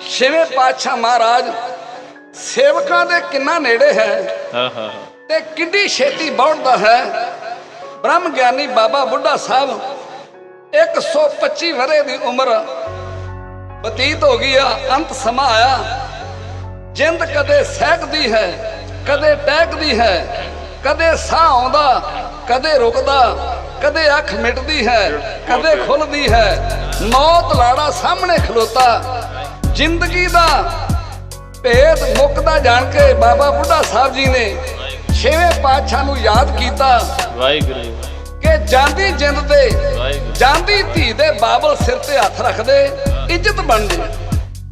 ਛੇਵੇਂ ਪਾਤਸ਼ਾਹ ਮਹਾਰਾਜ ਸੇਵਕਾਂ ਦੇ ਕਿੰਨਾ ਨੇੜੇ ਹੈ ਆਹਾ ਤੇ ਕਿੰਨੀ ਛੇਤੀ ਬਹੁੜਦਾ ਹੈ। ਬ੍ਰਹਮ ਗਿਆਨੀ ਬਾਬਾ ਬੁੱਢਾ ਸਾਹਿਬ 125 ਵਰੇ ਦੀ ਉਮਰ ਬਤੀਤ ਹੋ ਗਈ ਆ ਅੰਤ ਸਮਾਂ ਆਇਆ। ਜਿੰਦ ਕਦੇ ਸਹਿਕਦੀ ਹੈ ਕਦੇ ਟਹਿਕਦੀ ਹੈ ਕਦੇ ਸਾਹ ਆਉਂਦਾ ਕਦੇ ਰੁਕਦਾ ਕਦੇ ਅੱਖ ਮਿਟਦੀ ਹੈ ਕਦੇ ਖੁੱਲਦੀ ਹੈ। ਮੌਤ ਲਾੜਾ ਸਾਹਮਣੇ ਖਲੋਤਾ ਜ਼ਿੰਦਗੀ ਦਾ ਭੇਦ ਮੁੱਕਦਾ ਜਾਣ ਕੇ ਬਾਬਾ ਬੁੱਢਾ ਸਾਹਿਬ ਜੀ ਨੇ ਛੇਵੇਂ ਪਾਤਸ਼ਾਹ ਨੂੰ ਯਾਦ ਕੀਤਾ ਵਾਹਿਗੁਰੂ ਕਿ ਜਾਂਦੀ ਜਿੰਦ ਤੇ ਜਾਂਦੀ ਧੀ ਦੇ ਬਾਬਲ ਸਿਰ ਤੇ ਹੱਥ ਰੱਖਦੇ ਇੱਜ਼ਤ ਬਣਦੀ।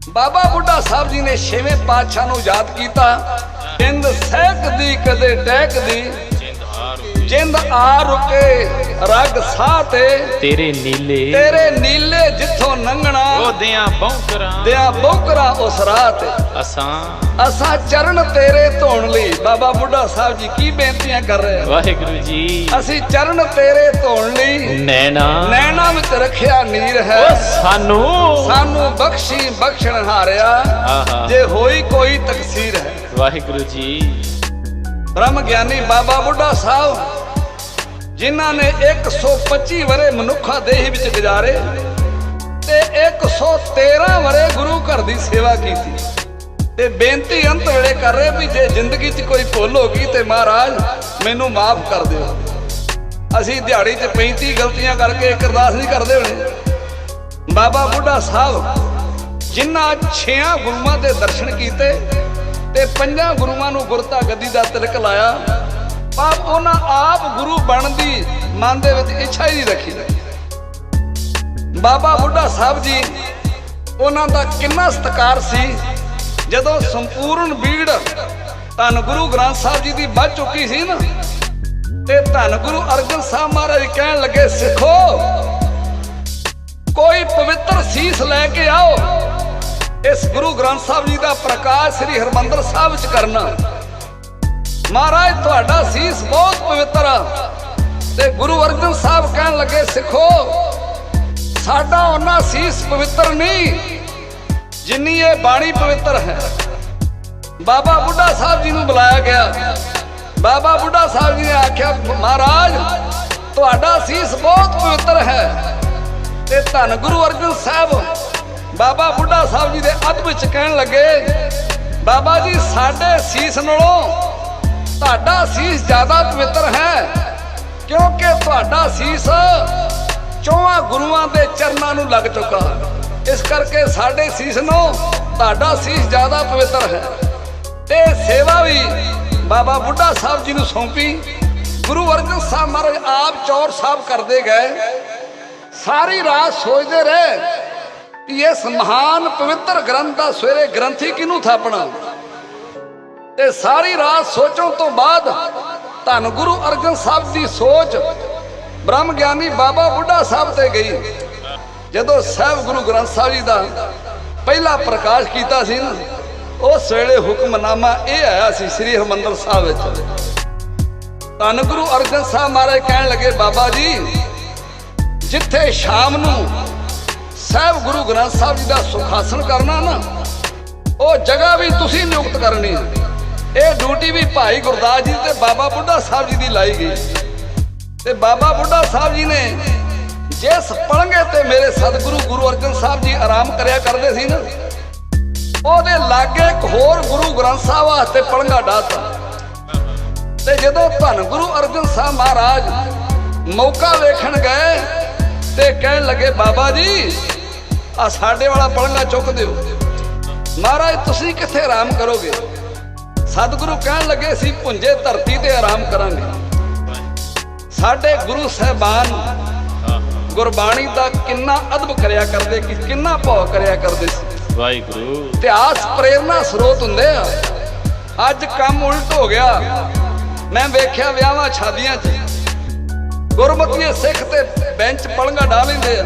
ਬਾਬਾ ਬੁੱਢਾ ਸਾਹਿਬ ਜੀ ਨੇ ਛੇਵੇਂ ਪਾਤਸ਼ਾਹ ਨੂੰ ਯਾਦ ਕੀਤਾ। ਜਿੰਦ ਸਹਿਕਦੀ ਕਦੇ ਟਹਿਕਦੀ ਜਿੰਦ ਹਾਰ ਜਿੰਦ ਆ ਰੁਕੇ ਰਗ ਸਾਹ ਤੇ। ਤੇਰੇ ਨੀਲੇ। ਤੇਰੇ ਨੀਲੇ ਜਿੱਥੋਂ ਲੰਘਣਾ ਉਹਦਿਆਂ ਬੌਂਕਰਾਂ। ਦਿਆ ਬੋਕਰਾ ਉਸ ਰਾਹ ਤੇ। ਅਸਾਂ। ਅਸਾਂ ਚਰਨ ਤੇਰੇ ਧੋਣ ਲਈ। ਬਾਬਾ ਬੁੱਢਾ ਸਾਹਿਬ ਜੀ ਕੀ ਬੇਨਤੀਆਂ ਕਰ ਰਹੇ ਆ ਵਾਹਿਗੁਰੂ ਜੀ। ਅਸੀਂ ਚਰਨ ਤੇਰੇ ਧੋਣ ਲਈ ਨੈਣਾ। ਨੈਣਾ ਵਿੱਚ ਰੱਖਿਆ ਨੀਰ ਹੈ। ਉਹ ਸਾਨੂੰ। ਸਾਨੂੰ ਬਖਸ਼ੀ ਬਖਸ਼ਣ ਹਾਰਿਆ। ਜੇ ਹੋਈ ਕੋਈ ਤਕਸੀਰ ਹੈ। ਵਾਹਿਗੁਰੂ ਜੀ। ਬ੍ਰਹਮ ਗਿਆਨੀ ਬਾਬਾ ਬੁੱਢਾ ਸਾਹਿਬ ਜਿਨ੍ਹਾਂ ਨੇ 125 ਵਰੇ ਮਨੁੱਖਾ ਦੇਹ ਵਿੱਚ ਗੁਜ਼ਾਰੇ ਤੇ 113 ਵਰੇ ਗੁਰੂ ਘਰ ਦੀ ਸੇਵਾ ਕੀਤੀ। ਤੇ ਬੇਨਤੀ ਅੰਤ ਵੇਲੇ ਕਰ ਰਹੇ ਵੀ ਜੇ ਜ਼ਿੰਦਗੀ 'ਚ ਕੋਈ ਭੁੱਲ ਹੋ ਗਈ ਤੇ ਮਹਾਰਾਜ, ਮੈਨੂੰ ਮਾਫ ਕਰ ਦਿਓ। ਅਸੀਂ ਦਿਹਾੜੀ 'ਚ 35 ਗਲਤੀਆਂ ਕਰਕੇ ਇੱਕ ਅਰਦਾਸ ਨਹੀਂ ਕਰਦੇ ਹੋਣੇ। ਬਾਬਾ ਬੁੱਢਾ ਸਾਹਿਬ, ਜਿਨ੍ਹਾਂ ਛੇਆਂ ਗੁਰੂਆਂ ਦੇ ਦਰਸ਼ਨ ਕੀਤੇ ਤੇ ਪੰਜਾਂ ਗੁਰੂਆਂ ਨੂੰ ਗੁਰਤਾ ਗੱਦੀ ਦਾ ਤਿਲਕ ਲਾਇਆ ਪਰ ਉਹਨਾਂ ਆਪ ਗੁਰੂ ਬਣਨ ਦੀ ਮਨ ਦੇ ਵਿੱਚ ਇੱਛਾ ਹੀ ਨਹੀਂ ਰੱਖੀ। ਬਾਬਾ ਬੁੱਢਾ ਸਾਹਿਬ ਜੀ, ਉਹਨਾਂ ਦਾ ਕਿੰਨਾ ਸਤਿਕਾਰ ਸੀ। ਜਦੋਂ ਸੰਪੂਰਨ ਬੀੜ ਧੰਨ ਗੁਰੂ ਗ੍ਰੰਥ ਸਾਹਿਬ ਜੀ ਦੀ ਵੱਜ ਚੁੱਕੀ ਸੀ ਨਾ, ਤੇ ਧੰਨ ਗੁਰੂ ਅਰਜਨ ਸਾਹਿਬ ਮਹਾਰਾਜ ਕਹਿਣ ਲੱਗੇ, ਸਿੱਖੋ, ਕੋਈ ਪਵਿੱਤਰ ਸੀਸ ਲੈ ਕੇ ਆਓ। ਇਸ ਗੁਰੂ ਗ੍ਰੰਥ ਸਾਹਿਬ ਜੀ ਦਾ ਪ੍ਰਕਾਸ਼ ਸ੍ਰੀ ਹਰਮੰਦਰ ਸਾਹਿਬ ਵਿੱਚ ਕਰਨਾ। ਮਹਾਰਾਜ, ਤੁਹਾਡਾ ਸੀਸ ਬਹੁਤ ਪਵਿੱਤਰ ਆ। ਤੇ ਗੁਰੂ ਅਰਜਨ ਸਾਹਿਬ ਕਹਿਣ ਲੱਗੇ, ਸਿੱਖੋ, ਸਾਡਾ ਉਹਨਾਂ ਸੀਸ ਪਵਿੱਤਰ ਨਹੀਂ, ਜਿੰਨੀ ਇਹ ਬਾਣੀ ਪਵਿੱਤਰ ਹੈ। ਬਾਬਾ ਬੁੱਢਾ ਸਾਹਿਬ ਜੀ ਨੂੰ ਬੁਲਾਇਆ ਗਿਆ। ਬਾਬਾ ਬੁੱਢਾ ਸਾਹਿਬ ਜੀ ਨੇ ਆਖਿਆ, ਮਹਾਰਾਜ, ਤੁਹਾਡਾ ਸੀਸ ਬਹੁਤ ਪਵਿੱਤਰ ਹੈ। ਤੇ ਧੰਨ ਗੁਰੂ ਅਰਜਨ ਸਾਹਿਬ, ਬਾਬਾ ਬੁੱਢਾ ਸਾਹਿਬ ਜੀ ਦੇ ਅੱਧ ਵਿੱਚ ਕਹਿਣ ਲੱਗੇ, ਬਾਬਾ ਜੀ, ਸਾਡੇ ਸੀਸ ਨਾਲੋਂ ਤੁਹਾਡਾ ਸੀਸ ਜ਼ਿਆਦਾ ਪਵਿੱਤਰ ਹੈ, ਕਿਉਂਕਿ ਤੁਹਾਡਾ ਸੀਸ ਚੌਹਾਂ ਗੁਰੂਆਂ ਦੇ ਚਰਨਾਂ ਨੂੰ ਲੱਗ ਚੁੱਕਾ। ਇਸ ਕਰਕੇ ਸਾਡੇ ਸੀਸ ਨੂੰ ਤੁਹਾਡਾ ਸੀਸ ਜ਼ਿਆਦਾ ਪਵਿੱਤਰ ਹੈ। ਤੇ ਸੇਵਾ ਵੀ ਬਾਬਾ ਬੁੱਢਾ ਸਾਹਿਬ ਜੀ ਨੂੰ ਸੌਂਪੀ। ਗੁਰੂ ਅਰਜਨ ਸਾਹਿਬ ਮਹਾਰਾਜ ਆਪ ਚੌਰ ਸਾਹਿਬ ਕਰਦੇ ਗਏ। ਸਾਰੀ ਰਾਤ ਸੋਚਦੇ ਰਹੇ ਕਿ ਇਸ ਮਹਾਨ ਪਵਿੱਤਰ ਗ੍ਰੰਥ ਦਾ ਸਵੇਰੇ ਗ੍ਰੰਥੀ ਕਿਹਨੂੰ ਥਾਪਣਾ? ਤੇ ਸਾਰੀ ਰਾਤ ਸੋਚਣ ਤੋਂ ਬਾਅਦ ਧੰਨ ਗੁਰੂ ਅਰਜਨ ਸਾਹਿਬ ਦੀ ਸੋਚ ਬ੍ਰਹਮ ਗਿਆਨੀ ਬਾਬਾ ਬੁੱਢਾ ਸਾਹਿਬ ਤੇ ਗਈ। ਜਦੋਂ ਸਾਹਿਬ ਗੁਰੂ ਗ੍ਰੰਥ ਸਾਹਿਬ ਜੀ ਦਾ ਪਹਿਲਾ ਪ੍ਰਕਾਸ਼ ਕੀਤਾ ਸੀ ਨਾ ਉਸ ਵੇਲੇ ਹੁਕਮਨਾਮਾ ਇਹ ਆਇਆ ਸੀ ਸ੍ਰੀ ਹਰਿਮੰਦਰ ਸਾਹਿਬ ਵਿੱਚ। ਧੰਨ ਗੁਰੂ ਅਰਜਨ ਸਾਹਿਬ ਮਹਾਰਾਜ ਕਹਿਣ ਲੱਗੇ, ਬਾਬਾ ਜੀ, ਜਿੱਥੇ ਸ਼ਾਮ ਨੂੰ ਸਾਹਿਬ ਗੁਰੂ ਗ੍ਰੰਥ ਸਾਹਿਬ ਜੀ ਦਾ ਸੁਖਾਸਨ ਕਰਨਾ ਨਾ, ਉਹ ਜਗ੍ਹਾ ਵੀ ਤੁਸੀਂ ਨਿਯੁਕਤ ਕਰਨੀ ਹੈ। ਇਹ ਡਿਊਟੀ ਵੀ ਭਾਈ ਗੁਰਦਾਸ ਜੀ ਤੇ ਬਾਬਾ ਬੁੱਢਾ ਸਾਹਿਬ ਜੀ ਦੀ ਲਾਈ ਗਈ। ਤੇ ਬਾਬਾ ਬੁੱਢਾ ਸਾਹਿਬ ਜੀ ਨੇ ਜਿਸ ਪਲੰਘੇ ਤੇ ਮੇਰੇ ਸਤਿਗੁਰੂ ਗੁਰੂ ਅਰਜਨ ਸਾਹਿਬ ਜੀ ਆਰਾਮ ਕਰਿਆ ਕਰਦੇ ਸੀ ਨਾ, ਉਹਦੇ ਲਾਗੇ ਇੱਕ ਹੋਰ ਗੁਰੂ ਗ੍ਰੰਥ ਸਾਹਿਬ ਵਾਸਤੇ ਪਲੰਘਾ ਡਾਤਾ ਤੇ ਜਦੋਂ ਧੰਨ ਗੁਰੂ ਅਰਜਨ ਸਾਹਿਬ ਮਹਾਰਾਜ ਮੌਕਾ ਵੇਖਣ ਗਏ ਤੇ ਕਹਿਣ ਲੱਗੇ, ਬਾਬਾ ਜੀ ਆ ਸਾਡੇ ਵਾਲਾ ਪਲੰਘਾ ਚੁੱਕ ਦਿਓ। ਮਹਾਰਾਜ, ਤੁਸੀਂ ਕਿੱਥੇ ਆਰਾਮ ਕਰੋਗੇ? ਸਤਿਗੁਰੂ ਕਹਿਣ ਲੱਗੇ ਅਸੀਂ ਪੁੰਜੇ ਧਰਤੀ ਤੇ ਆਰਾਮ ਕਰਾਂਗੇ। ਸਾਡੇ ਗੁਰੂ ਸਾਹਿਬਾਨ ਗੁਰਬਾਣੀ ਦਾ ਕਿੰਨਾ ਅਦਬ ਕਰਿਆ ਕਰਦੇ ਕਿ ਕਿੰਨਾ ਭਾਵ ਕਰਿਆ ਕਰਦੇ ਸੀ। ਵਾਹਿਗੁਰੂ। ਇਤਿਹਾਸ ਪ੍ਰੇਰਨਾ ਸਰੋਤ ਹੁੰਦੇ ਆ। ਅੱਜ ਕੰਮ ਉਲਟ ਹੋ ਗਿਆ। ਮੈਂ ਵੇਖਿਆ ਵਿਆਹਾਂ ਸ਼ਾਦੀਆਂ 'ਚ ਗੁਰਮਤੀਏ ਸਿੱਖ ਤੇ ਬੈਂਚ ਪਲੰਗਾ ਢਾ ਲੈਂਦੇ ਆ।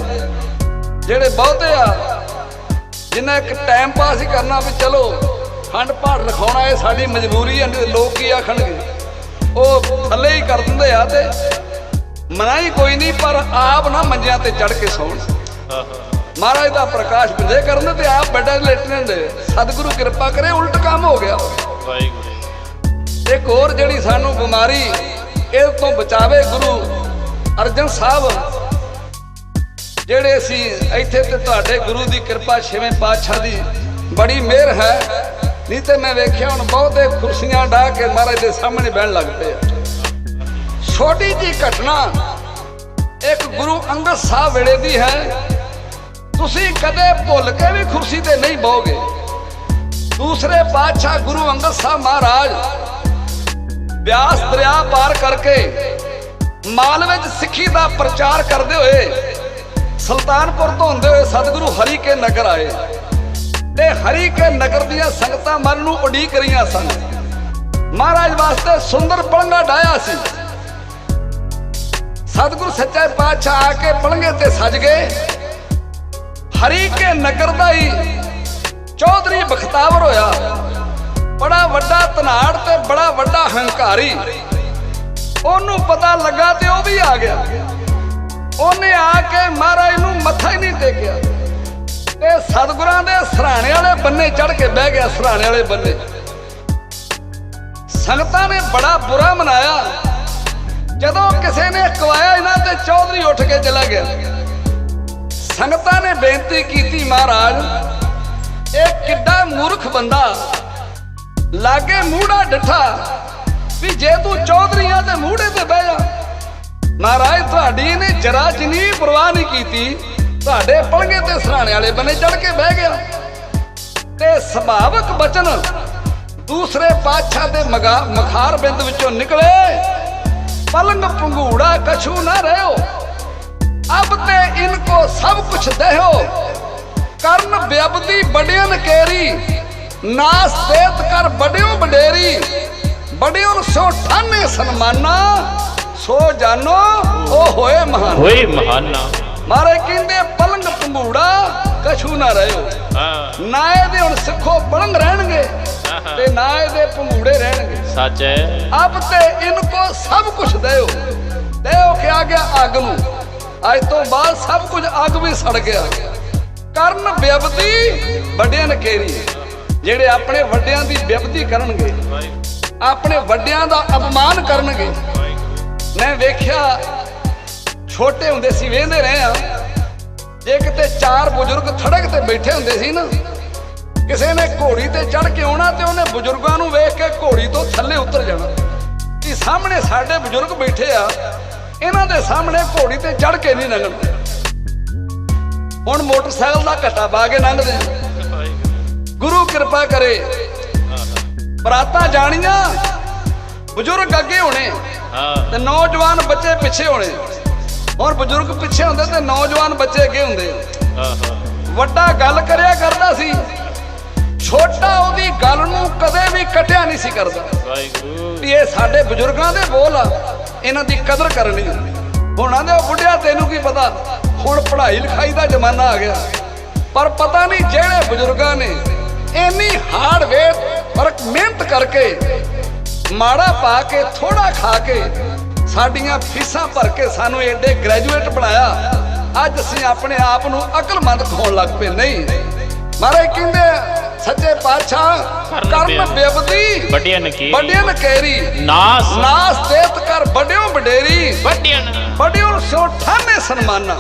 ਜਿਹੜੇ ਬਹੁਤੇ ਆ ਜਿੰਨਾ ਇੱਕ ਟਾਈਮ ਪਾਸ ਹੀ ਕਰਨਾ ਵੀ ਚਲੋ ਖੰਡ ਪਾਠ ਰਖਾਉਣਾ, ਇਹ ਸਾਡੀ ਮਜਬੂਰੀ ਹੈ ਲੋਕ ਕੀ ਆਖਣਗੇ? ਉਹ ਥੱਲੇ ਹੀ ਕਰ ਦਿੰਦੇ ਆ ਤੇ ਮਨਾਈ ਕੋਈ ਨਹੀਂ, ਪਰ ਆਪ ਨਾ ਮੰਜਿਆਂ ਤੇ ਚੜ ਕੇ ਸੌਣ। ਮਹਾਰਾਜ ਦਾ ਪ੍ਰਕਾਸ਼ ਵਿਜੇ ਕਰਨ ਤੇ ਆਪ ਬੈਠਾ ਲੈਟਰਨ ਦੇ ਸਤਿਗੁਰੂ ਕਿਰਪਾ ਕਰੇ, ਉਲਟ ਕੰਮ ਹੋ ਗਿਆ। ਵਾਹਿਗੁਰੂ। ਇੱਕ ਹੋਰ ਜਿਹੜੀ ਸਾਨੂੰ ਬਿਮਾਰੀ ਇਹ ਤੋਂ ਬਚਾਵੇ ਗੁਰੂ ਅਰਜਨ ਸਾਹਿਬ। ਜਿਹੜੇ ਸੀ ਇੱਥੇ ਤੇ ਤੁਹਾਡੇ ਗੁਰੂ ਦੀ ਕਿਰਪਾ ਛੇਵੇਂ ਪਾਤਸ਼ਾਹ ਦੀ ਬੜੀ ਮਿਹਰ ਹੈ ਨਹੀਂ ਤੇ ਮੈਂ ਵੇਖਿਆ ਹੁਣ ਬਹੁਤੇ ਕੁਰਸੀਆਂ ਢਾ ਕੇ ਮਹਾਰਾਜ ਦੇ ਸਾਹਮਣੇ ਬਹਿਣ ਲੱਗ ਪਏ ਛੋਟੀ ਜੀ ਘਟਨਾ ਇੱਕ ਗੁਰੂ ਅੰਗਦ ਸਾਹਿਬ ਵੇਲੇ ਦੀ ਹੈ। ਤੁਸੀਂ ਕਦੇ ਭੁੱਲ ਕੇ ਵੀ ਕੁਰਸੀ ਤੇ ਨਹੀਂ ਬਹੋਗੇ। ਦੂਸਰੇ ਬਾਦਸ਼ਾਹ ਗੁਰੂ ਅੰਗਦ ਸਾਹਿਬ ਮਹਾਰਾਜ ਬਿਆਸ ਦਰਿਆ ਪਾਰ ਕਰਕੇ ਮਾਲ ਵਿੱਚ ਸਿੱਖੀ ਦਾ ਪ੍ਰਚਾਰ ਕਰਦੇ ਹੋਏ ਸੁਲਤਾਨਪੁਰ ਤੋਂ ਹੁੰਦੇ ਹੋਏ ਸਤਿਗੁਰੂ ਹਰੀ ਕੇ ਨਗਰ ਆਏ। ਤੇ ਹਰੀ ਕੇ ਨਗਰ ਦੀਆਂ ਸੰਗਤਾਂ ਮਨ ਨੂੰ ਉਡੀਕ ਰਹੀਆਂ ਸਨ। ਮਹਾਰਾਜ ਵਾਸਤੇ ਸੁੰਦਰ ਪਲੰਗਾ ਡਾਇਆ ਸੀ। ਸਤਿਗੁਰੂ ਸੱਚੇ ਪਾਤਸ਼ਾਹ ਆ ਕੇ ਪਲੰਗੇ ਤੇ ਸਜ ਗਏ। ਹਰੀ ਕੇ ਨਗਰ ਦਾ ਹੀ ਚੌਧਰੀ ਬਖਤਾਵਰ ਹੋਇਆ। ਬੜਾ ਵੱਡਾ ਤਨਾੜ ਤੇ ਬੜਾ ਵੱਡਾ ਹੰਕਾਰੀ। ਉਹਨੂੰ ਪਤਾ ਲੱਗਾ ਤੇ ਉਹ ਵੀ ਆ ਗਿਆ। ਉਹਨੇ ਆ ਕੇ ਮਹਾਰਾਜ ਨੂੰ ਮੱਥਾ ਹੀ ਨਹੀਂ ਟੇਕਿਆ। ਤੇ ਸਤਿਗੁਰਾਂ ਦੇ ਸਰਾਣੇ ਵਾਲੇ ਬੰਨੇ ਚੜ ਕੇ ਬਹਿ ਗਿਆ, ਸਰਾਣੇ ਵਾਲੇ ਬੰਨੇ। ਸੰਗਤਾਂ ਨੇ ਬੜਾ ਬੁਰਾ ਮਨਾਇਆ। ਜਦੋਂ ਕਿਸੇ ਨੇ ਕਵਾਇਆ ਇਹਨਾਂ ਤੇ, ਚੌਧਰੀ ਉੱਠ ਕੇ ਚਲਾ ਗਿਆ। ਸੰਗਤਾਂ ਨੇ ਬੇਨਤੀ ਕੀਤੀ, ਮਹਾਰਾਜ, ਇਹ ਕਿੱਡਾ ਮੂਰਖ ਬੰਦਾ, ਲਾਗੇ ਮੂੜਾ ਡਿਠਾ, ਵੀ ਜੇ ਤੂੰ ਚੌਧਰੀਆਂ ਤੇ ਮੂੜੇ ਤੇ ਬਹਿ ਜਾ। ਮਹਾਰਾਜ, ਤੁਹਾਡੀ ਨੇ ਜਰਾ ਜਿੰਨੀ ਪਰਵਾਹ ਨਹੀਂ ਕੀਤੀ। ਤੁਹਾਡੇ ਪਲੰਗੇ ਤੇ ਸਰਾਣੇ ਵਾਲੇ ਬੰਨੇ ਚੜ ਕੇ ਬਹਿ ਗਿਆ। ਤੇ ਸੁਭਾਵਕ ਬਚਨ ਦੂਸਰੇ ਪਾਤਸ਼ਾਹ ਦੇ ਮਖਾਰ ਬਿੰਦ ਵਿੱਚੋਂ ਨਿਕਲੇ। ਪਲੰਗ ਪੰਗੂੜਾ ਕਛੂ ਨਾ ਰਹਿਓ। ਅਬ ਤੇ ਇਨਕੋ ਸਭ ਕੁਛ ਦਹਿਓ। ਕਰਨ ਬਿਅਬਦੀ ਬੜਿਆਂ ਕੇਰੀ, ਨਾਸ ਦੇਤ ਕਰ ਬੜਿਓ ਬਡੇਰੀ ਬੜਿਓ ਸੋ ਠਾਨੇ ਸਨਮਾਨਾ, ਸੋ ਜਾਨੋ, ਉਹ ਹੋਏ ਮਹਾਨ। ਹੋਏ ਮਹਾਨਾ। ਮਾਰੇ ਕਹਿੰਦੇ ਪਲੰਗ ਪੰਗੂੜਾ ਕਛੂ ਨਾ ਰਹਿਓ। ਹਾਂ। ਨਾ ਇਹਦੇ ਹੁਣ ਸਿੱਖੋ ਪਲੰਗ ਰਹਿਣਗੇ ਤੇ ਨਾ ਇਹਦੇ ਪੰਗੂੜੇ ਰਹਿਣਗੇ। ਸੱਚ ਹੈ। ਅਬ ਤੇ ਇਨਕੋ ਸਭ ਕੁਝ ਦਿਓ। ਦਿਓ ਕਿ ਆ ਗਿਆ ਅੱਗ ਨੂੰ। ਅੱਜ ਤੋਂ ਬਾਅਦ ਸਭ ਕੁਝ ਅੱਗ ਵੀ ਸੜ ਗਿਆ। ਕਰਨ ਬਿਅਬਦੀ ਵੱਡਿਆਂ ਨਕੇਰੀ। ਜਿਹੜੇ ਆਪਣੇ ਵੱਡਿਆਂ ਦੀ ਬਿਅਬਦੀ ਕਰਨਗੇ ਆਪਣੇ ਵੱਡਿਆਂ ਦਾ ਅਪਮਾਨ ਕਰਨਗੇ। ਮੈਂ ਵੇਖਿਆ ਛੋਟੇ ਹੁੰਦੇ ਸੀ ਵੇਂਦੇ ਰਹੇ ਆ। ਜੇ ਕਿਤੇ ਚਾਰ ਬਜ਼ੁਰਗ ਥੜਕ ਤੇ ਬੈਠੇ ਹੁੰਦੇ ਸੀ ਨਾ ਕਿਸੇ ਨੇ ਘੋੜੀ ਤੇ ਚੜ ਕੇ ਆਉਣਾ ਤੇ ਉਹਨੇ ਬਜ਼ੁਰਗਾਂ ਨੂੰ ਵੇਖ ਕੇ ਘੋੜੀ ਤੋਂ ਥੱਲੇ ਉਤਰ ਜਾਣਾ। ਕਿ ਸਾਹਮਣੇ ਸਾਡੇ ਬਜ਼ੁਰਗ ਬੈਠੇ ਆ ਇਹਨਾਂ ਦੇ ਸਾਹਮਣੇ ਘੋੜੀ ਤੇ ਚੜ ਕੇ ਨਹੀਂ ਲੰਘਣਾ ਹੁਣ ਮੋਟਰਸਾਈਕਲ ਦਾ ਘੱਟਾ ਪਾ ਕੇ ਲੰਘਦੇ ਗੁਰੂ ਕਿਰਪਾ ਕਰੇ। ਬਰਾਤਾਂ ਜਾਣੀਆਂ ਬਜ਼ੁਰਗ ਅੱਗੇ ਹੋਣੇ ਤੇ ਨੌਜਵਾਨ ਬੱਚੇ ਪਿੱਛੇ ਹੋਣੇ। ਹੁਣ ਬਜ਼ੁਰਗ ਪਿੱਛੇ ਹੁੰਦੇ ਤੇ ਨੌਜਵਾਨ ਬੱਚੇ ਅੱਗੇ ਹੁੰਦੇ। ਵੱਡਾ ਗੱਲ ਕਰਿਆ ਕਰਦਾ ਸੀ। ਛੋਟਾ ਉਹਦੀ ਗੱਲ ਨੂੰ ਕਦੇ ਵੀ ਕਟਿਆ ਨਹੀਂ ਸੀ ਕਰਦਾ। ਵਾਹਿਗੁਰੂ। ਵੀ ਇਹ ਸਾਡੇ ਬਜ਼ੁਰਗਾਂ ਦੇ ਬੋਲ ਆ ਇਹਨਾਂ ਦੀ ਕਦਰ ਕਰਨੀ ਹੁਣ ਆਂਦੇ ਉਹ ਬੁੱਢਿਆ ਤੈਨੂੰ ਕੀ ਪਤਾ? ਹੁਣ ਪੜ੍ਹਾਈ ਲਿਖਾਈ ਦਾ ਜ਼ਮਾਨਾ ਆ ਗਿਆ। ਪਰ ਪਤਾ ਨਹੀਂ ਜਿਹੜੇ ਬਜ਼ੁਰਗਾਂ ਨੇ ਇੰਨੀ ਹਾਰਡ ਵੇਟ ਵਰਕ ਮਿਹਨਤ ਕਰਕੇ ਮਾੜਾ ਪਾ ਕੇ ਥੋੜਾ ਖਾ ਕੇ ਸਾਡੀਆਂ ਫੀਸਾਂ ਭਰ ਕੇ ਸਾਨੂੰ ਐਡੇ ਗ੍ਰੈਜੂਏਟ ਬਣਾਇਆ। ਅੱਜ ਅਸੀਂ ਆਪਣੇ ਆਪ ਨੂੰ ਅਕਲਮੰਦ ਖਾਉਣ ਲੱਗ ਪਏ। ਨਹੀਂ। ਮਹਾਰਾਜ ਕਹਿੰਦੇ ਸੱਚੇ ਪਾਤਸ਼ਾਹ ਕਰਨ ਬਿਅਬਦੀ ਵੱਡਿਆਂ ਨਕੀ ਵੱਡਿਆਂ ਨਕੇਰੀ ਨਾਸ। ਨਾਸ ਦੇਤ ਕਰ ਵੱਡਿਓ ਵਡੇਰੀ। ਵੱਡਿਆਂ ਵੱਡਿਓ ਸੋ ਠਾਨੇ ਸਨਮਾਨਾ।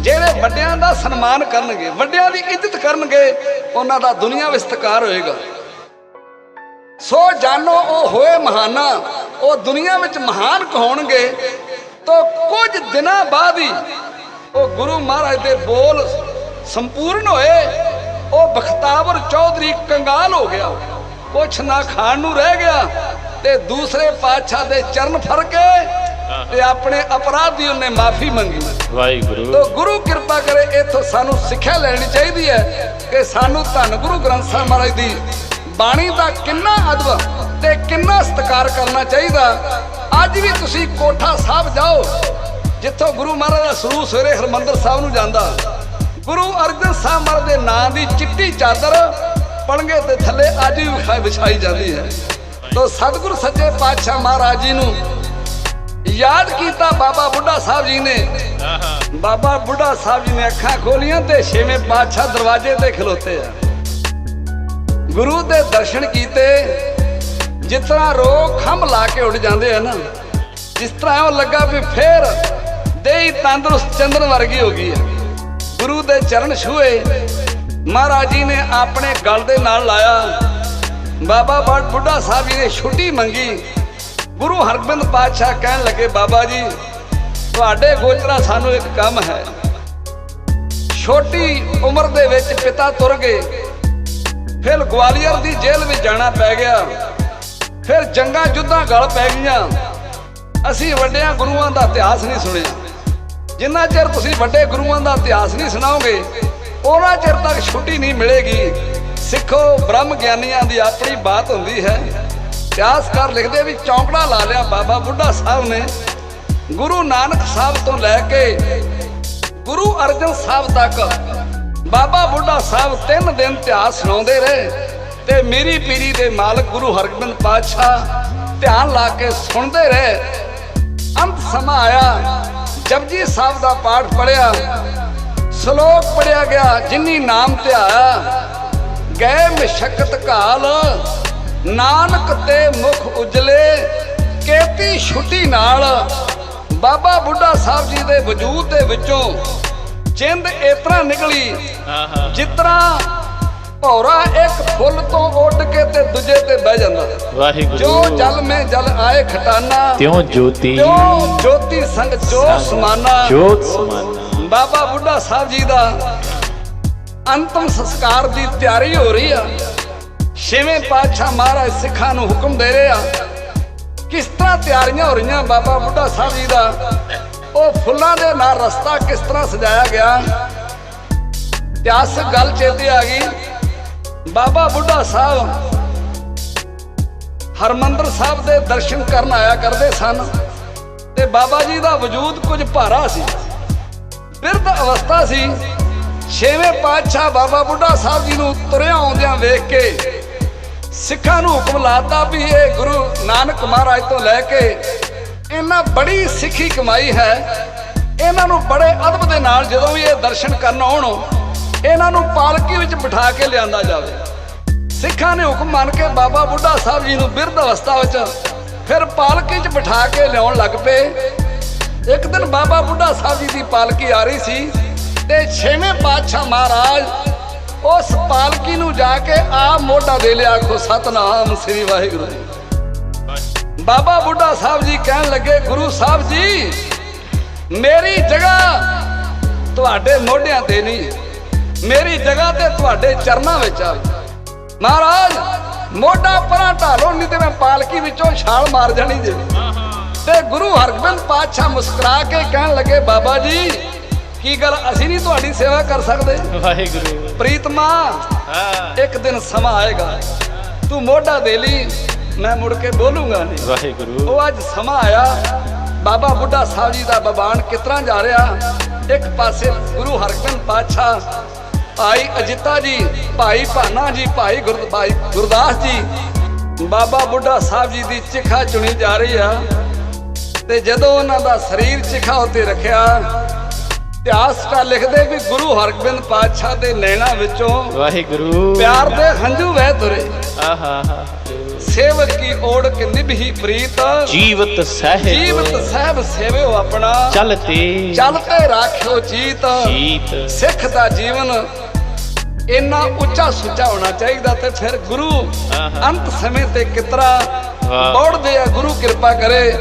ਜਿਹੜੇ ਵੱਡਿਆਂ ਦਾ ਸਨਮਾਨ ਕਰਨਗੇ ਵੱਡਿਆਂ ਦੀ ਇੱਜ਼ਤ ਕਰਨਗੇ ਉਹਨਾਂ ਦਾ ਦੁਨੀਆ ਵਿੱਚ ਸਤਿਕਾਰ ਹੋਏਗਾ। ਸੋ ਜਾਣੋ ਉਹ ਹੋਏ ਮਹਾਨਾ ਉਹ ਦੁਨੀਆ ਵਿੱਚ ਮਹਾਨ ਕਹਾਉਣਗੇ ਤਾਂ ਕੁਝ ਦਿਨਾਂ ਬਾਅਦ ਹੀ ਉਹ ਗੁਰੂ ਮਹਾਰਾਜ ਦੇ ਬੋਲ ਸੰਪੂਰਨ ਹੋਏ ਉਹ ਬਖਤਾਵਰ ਚੌਧਰੀ ਕੰਗਾਲ ਹੋ ਗਿਆ। ਕੁਛ ਨਾ ਖਾਣ ਨੂੰ ਰਹਿ ਗਿਆ ਤੇ ਦੂਸਰੇ ਪਾਤਸ਼ਾਹ ਦੇ ਚਰਨ ਫੜ ਕੇ ਤੇ ਆਪਣੇ ਅਪਰਾਧ ਦੀ ਉਹਨੇ ਮਾਫੀ ਮੰਗੀ। ਵਾਹਿਗੁਰੂ। ਤੋ ਗੁਰੂ ਕਿਰਪਾ ਕਰੇ ਇਥੋਂ ਸਾਨੂੰ ਸਿੱਖਿਆ ਲੈਣੀ ਚਾਹੀਦੀ ਹੈ ਕਿ ਸਾਨੂੰ ਧੰਨ ਗੁਰੂ ਗ੍ਰੰਥ ਸਾਹਿਬ ਮਹਾਰਾਜ ਦੀ ਬਾਣੀ ਦਾ ਕਿੰਨਾ ਅਦਬ ਤੇ ਕਿੰਨਾ ਸਤਿਕਾਰ ਕਰਨਾ ਚਾਹੀਦਾ। ਅੱਜ ਵੀ ਤੁਸੀਂ ਕੋਠਾ ਸਾਹਿਬ ਜਾਓ, ਜਿੱਥੋਂ ਗੁਰੂ ਮਹਾਰਾਜ ਦਾ ਸਰੂਪ ਸਵੇਰੇ ਹਰਮੰਦਰ ਸਾਹਿਬ ਨੂੰ ਜਾਂਦਾ। ਗੁਰੂ ਅਰਜਨ ਸਾਹਿਬ ਮਹਾਰਾਜ ਦੇ ਨਾਂ ਦੀ ਚਿੱਟੀ ਚਾਦਰ ਪਲੰਗੇ ਦੇ ਥੱਲੇ ਅੱਜ ਵੀ ਵਿਖਾਈ ਵਿਛਾਈ ਜਾਂਦੀ ਹੈ। ਤੋ ਸਤਿਗੁਰੂ ਸੱਚੇ ਪਾਤਸ਼ਾਹ ਮਹਾਰਾਜ ਜੀ ਨੂੰ ਯਾਦ ਕੀਤਾ ਬਾਬਾ ਬੁੱਢਾ ਸਾਹਿਬ ਜੀ ਨੇ। ਬਾਬਾ ਬੁੱਢਾ ਸਾਹਿਬ ਜੀ ਨੇ ਅੱਖਾਂ ਖੋਲੀਆਂ ਤੇ ਛੇਵੇਂ ਪਾਤਸ਼ਾਹ ਦਰਵਾਜ਼ੇ ਤੇ ਖਲੋਤੇ ਆ। ਗੁਰੂ ਦੇ ਦਰਸ਼ਨ ਕੀਤੇ, ਜਿਸ ਤਰ੍ਹਾਂ ਰੋਗ ਖੰਭ ਲਾ ਕੇ ਉੱਡ ਜਾਂਦੇ ਆ ਨਾ, ਜਿਸ ਤਰ੍ਹਾਂ ਉਹ ਲੱਗਾ ਵੀ ਫੇਰ ਦੇਹੀ ਤੰਦਰੁਸਤ ਚੰਦਨ ਵਰਗੀ ਹੋ ਗਈ ਹੈ ਗੁਰੂ ਦੇ ਚਰਨ ਛੂਏ, ਮਹਾਰਾਜ ਜੀ ਨੇ ਆਪਣੇ ਗਲ ਦੇ ਨਾਲ ਲਾਇਆ। ਬਾਬਾ ਬੜ ਬੁੱਢਾ ਸਾਹਿਬ ਜੀ ਨੇ ਛੁੱਟੀ ਮੰਗੀ। ਗੁਰੂ ਹਰਗੋਬਿੰਦ ਪਾਤਸ਼ਾਹ ਕਹਿਣ ਲੱਗੇ, ਬਾਬਾ ਜੀ, ਤੁਹਾਡੇ ਗੋਚਰਾ ਸਾਨੂੰ ਇੱਕ ਕੰਮ ਹੈ। ਛੋਟੀ ਉਮਰ ਦੇ ਵਿੱਚ ਪਿਤਾ ਤੁਰ ਗਏ। ਫਿਰ ਗਵਾਲੀਅਰ ਦੀ ਜੇਲ੍ਹ ਵਿੱਚ ਜਾਣਾ ਪੈ ਗਿਆ। ਫਿਰ ਜੰਗਾਂ ਜੁੱਧਾਂ ਗਲ ਪੈ ਗਈਆਂ। ਅਸੀਂ ਵੱਡਿਆਂ ਗੁਰੂਆਂ ਦਾ ਇਤਿਹਾਸ ਨਹੀਂ ਸੁਣਿਆ। ਜਿੰਨਾ ਚਿਰ ਤੁਸੀਂ ਵੱਡੇ ਗੁਰੂਆਂ ਦਾ ਇਤਿਹਾਸ ਨਹੀਂ ਸੁਣਾਓਗੇ, ਉਹਨਾਂ ਚਿਰ ਤੱਕ ਛੁੱਟੀ ਨਹੀਂ ਮਿਲੇਗੀ। ਸਿੱਖੋ, ਬ੍ਰਹਮ ਗਿਆਨੀਆਂ ਦੀ ਆਪਣੀ ਬਾਤ ਹੁੰਦੀ ਹੈ। ਇਤਿਹਾਸਕਾਰ ਲਿਖਦੇ ਵੀ ਚੌਂਕੜਾ ਲਾ ਲਿਆ ਬਾਬਾ ਬੁੱਢਾ ਸਾਹਿਬ ਨੇ। ਗੁਰੂ ਨਾਨਕ ਸਾਹਿਬ ਤੋਂ ਲੈ ਕੇ ਗੁਰੂ ਅਰਜਨ ਸਾਹਿਬ ਤੱਕ ਬਾਬਾ ਬੁੱਢਾ ਸਾਹਿਬ ਤਿੰਨ ਦਿਨ ਇਤਿਹਾਸ ਸੁਣਾਉਂਦੇ ਰਹੇ ਤੇ ਮੇਰੀ ਪੀਰੀ ਦੇ ਮਾਲਕ ਗੁਰੂ ਹਰਗੋਬਿੰਦ ਪਾਤਸ਼ਾਹ ਧਿਆਨ ਲਾ ਕੇ ਸੁਣਦੇ ਰਹੇ। ਅੰਤ ਸਮਾਂ ਆਇਆ, ਜਪਜੀ ਸਾਹਿਬ ਦਾ ਪਾਠ ਪੜਿਆ ਸ਼ਲੋਕ ਪੜਿਆ ਗਿਆ, ਜਿਨੀ ਨਾਮ ਧਿਆਇਆ ਗਏ ਮਸ਼ਕਤ ਕਾਲ ਨਾਨਕ ਤੇ ਮੁਖ ਉਜਲੇ, ਕੇਤੀ ਛੁੱਟੀ ਨਾਲ। ਬਾਬਾ ਬੁੱਢਾ ਸਾਹਿਬ ਜੀ ਦੇ ਵਜੂਦ ਦੇ ਵਿੱਚੋਂ ਜਿੰਦ ਇਤਰਾ ਨਿਕਲੀ ਜਿਤਨਾ ਭੌਰਾ ਇੱਕ ਫੁੱਲ ਤੋਂ ਉੱਡ ਕੇ ਤੇ ਦੂਜੇ ਤੇ ਬਹਿ ਜਾਂਦਾ। ਵਾਹਿਗੁਰੂ। ਜੋ ਜਲ ਮੇ ਜਲ ਆਏ ਖਟਾਨਾ ਤਿਉ ਜੋਤੀ। ਜੋ ਜੋਤੀ ਸੰਗ ਜੋ ਸਮਾਨਾ। ਜੋਤ ਸਮਾਨਾ। ਬਾਬਾ ਬੁੱਢਾ ਸਾਹਿਬ ਜੀ ਦਾ ਅੰਤਮ ਸੰਸਕਾਰ ਦੀ ਤਿਆਰੀ ਹੋ ਰਹੀ ਆ। ਛੇਵੇਂ ਪਾਤਸ਼ਾਹ ਮਹਾਰਾਜ ਸਿੱਖਾਂ ਨੂੰ ਹੁਕਮ ਦੇ ਰਹੇ ਆ। ਕਿਸ ਤਰ੍ਹਾਂ ਤਿਆਰੀਆਂ ਹੋ ਰਹੀਆਂ ਬਾਬਾ ਬੁੱਢਾ ਸਾਹਿਬ ਜੀ ਦਾ? ਉਹ ਫੁੱਲਾਂ ਦੇ ਨਾਲ ਰਸਤਾ ਕਿਸ ਤਰ੍ਹਾਂ ਸਜਾਇਆ ਗਿਆ? ਇਤਿਹਾਸਕ ਗੱਲ ਚੇਤੇ ਆ ਗਈ। ਬਾਬਾ ਬੁੱਢਾ ਸਾਹਿਬ ਹਰਮੰਦਰ ਸਾਹਿਬ ਦੇ ਦਰਸ਼ਨ ਕਰਨ ਆਇਆ ਕਰਦੇ ਸਨ ਤੇ ਬਾਬਾ ਜੀ ਦਾ ਵਜੂਦ ਕੁਝ ਭਾਰਾ ਸੀ। ਬਿਰਧ ਅਵਸਥਾ ਸੀ। ਛੇਵੇਂ ਪਾਤਸ਼ਾਹ ਬਾਬਾ ਬੁੱਢਾ ਸਾਹਿਬ ਜੀ ਨੂੰ ਤੁਰਿਆ ਆਉਂਦਿਆਂ ਵੇਖ ਕੇ ਸਿੱਖਾਂ ਨੂੰ ਹੁਕਮ ਲਾਤਾ ਵੀ ਇਹ ਗੁਰੂ ਨਾਨਕ ਮਹਾਰਾਜ ਤੋਂ ਲੈ ਕੇ ਇਹਨਾਂ ਬੜੀ ਸਿੱਖੀ ਕਮਾਈ ਹੈ, ਇਹਨਾਂ ਨੂੰ ਬੜੇ ਅਦਬ ਦੇ ਨਾਲ ਜਦੋਂ ਵੀ ਇਹ ਦਰਸ਼ਨ ਕਰਨ ਆਉਣ, ਇਹਨਾਂ ਨੂੰ ਪਾਲਕੀ ਵਿੱਚ ਬਿਠਾ ਕੇ ਲਿਆਂਦਾ ਜਾਵੇ। ਸਿੱਖਾਂ ਨੇ ਹੁਕਮ ਮੰਨ ਕੇ ਬਾਬਾ ਬੁੱਢਾ ਸਾਹਿਬ ਜੀ ਨੂੰ ਬਿਰਧ ਅਵਸਥਾ ਵਿੱਚ ਫਿਰ ਪਾਲਕੀ 'ਚ ਬਿਠਾ ਕੇ ਲਿਆਉਣ ਲੱਗ ਪਏ। ਇੱਕ ਦਿਨ ਬਾਬਾ ਬੁੱਢਾ ਸਾਹਿਬ ਜੀ ਦੀ ਪਾਲਕੀ ਆ ਰਹੀ ਸੀ ਤੇ ਛੇਵੇਂ ਪਾਤਸ਼ਾਹ ਮਹਾਰਾਜ ਉਸ ਪਾਲਕੀ ਨੂੰ ਜਾ ਕੇ ਆ ਮੋਢਾ ਦੇ ਲਿਆ ਆਖੋ, ਸਤਨਾਮ ਸ੍ਰੀ ਵਾਹਿਗੁਰੂ ਜੀ। ਬਾਬਾ ਬੁੱਢਾ ਸਾਹਿਬ ਜੀ ਕਹਿਣ ਲੱਗੇ ਗੁਰੂ ਸਾਹਿਬ ਜੀ ਮੇਰੀ ਜਗ੍ਹਾ ਤੁਹਾਡੇ ਮੋਢਿਆਂ ਤੇ ਨਹੀਂ ਮੇਰੀ ਜਗ੍ਹਾ ਤੇ ਤੁਹਾਡੇ ਚਰਨਾਂ ਵਿੱਚ ਆ। ਮਹਾਰਾਜ ਮੋਢਾ ਪਰਾਂ ਢਾਲੋ ਨਹੀਂ ਤੇ ਮੈਂ ਪਾਲਕੀ ਵਿੱਚੋਂ ਛਾਲ ਮਾਰ ਜਾਣੀ ਜੇ। ਤੇ ਗੁਰੂ ਹਰਗੋਬਿੰਦ ਪਾਤਸ਼ਾਹ ਮੁਸਕਰਾ ਕੇ ਕਹਿਣ ਲੱਗੇ ਬਾਬਾ ਜੀ ਕੀ ਗੱਲ ਅਸੀਂ ਨਹੀਂ ਤੁਹਾਡੀ ਸੇਵਾ ਕਰ ਸਕਦੇ? ਵਾਹਿਗੁਰੂ। ਪ੍ਰੀਤਮਾ ਹਾਂ। ਇੱਕ ਦਿਨ ਸਮਾਂ ਆਏਗਾ। ਤੂੰ ਮੋਢਾ ਦੇ ਲਈ ਮੈਂ ਮੁੜ ਕੇ ਬੋਲੂੰਗਾ ਨਹੀਂ। ਵਾਹਿਗੁਰੂ। ਉਹ ਅੱਜ ਸਮਾਂ ਆਇਆ ਬਾਬਾ ਬੁੱਢਾ ਸਾਹਿਬ ਜੀ ਦਾ ਬਬਾਨ ਕਿਤਨਾ ਜਾ ਰਿਹਾ? ਇੱਕ ਪਾਸੇ ਗੁਰੂ ਹਰਗੋਬਿੰਦ ਪਾਤਸ਼ਾਹ ਭਾਈ ਅਜਿੱਤਾ ਜੀ ਭਾਈ ਭਾਨਾ ਜੀ ਭਾਈ ਗੁਰ ਭਾਈ ਗੁਰਦਾਸ ਜੀ ਬਾਬਾ ਬੁੱਢਾ ਸਾਹਿਬ ਜੀ ਦੀ ਚਿਖਾ ਚੁਣੀ ਜਾ ਰਹੀ ਆ। ਤੇ ਜਦੋਂ ਉਹਨਾਂ ਦਾ ਸਰੀਰ ਚਿਖਾ ਉੱਤੇ ਰੱਖਿਆ ਇਤਿਹਾਸਕਾਰ ਲਿਖਦੇ ਵੀ ਗੁਰੂ ਹਰਗੋਬਿੰਦ ਪਾਤਸ਼ਾਹ ਦੇ ਨੈਣਾ ਵਿੱਚੋਂ ਵਾਹਿਗੁਰੂ। ਪਿਆਰ ਦੇ ਹੰਝੂ ਵਹਿ ਤੁਰੇ। ਆਹਾ ਸੇਵਕ ਕੀ ਓੜ ਕਿ ਨਿਭੀ ਪ੍ਰੀਤ। ਜੀਵਤ ਸਹਿਬ। ਜੀਵਤ ਸਾਹਿਬ ਸੇਵਿਓ ਆਪਣਾ। ਚਲਤੇ ਚੱਲ ਤੇ ਰਾਖਿਓ ਜੀਤ। ਜੀਤ। ਸਿੱਖ ਦਾ ਜੀਵਨ ਇੰਨਾ ਉੱਚਾ ਸੁੱਚਾ ਹੋਣਾ ਚਾਹੀਦਾ ਤੇ ਫਿਰ ਗੁਰੂ। ਅੰਤ ਸਮੇਂ ਤੇ ਕਿਤਰਾ। ਬੋੜਦੇ ਆ ਗੁਰੂ ਕਿਰਪਾ ਕਰੇ।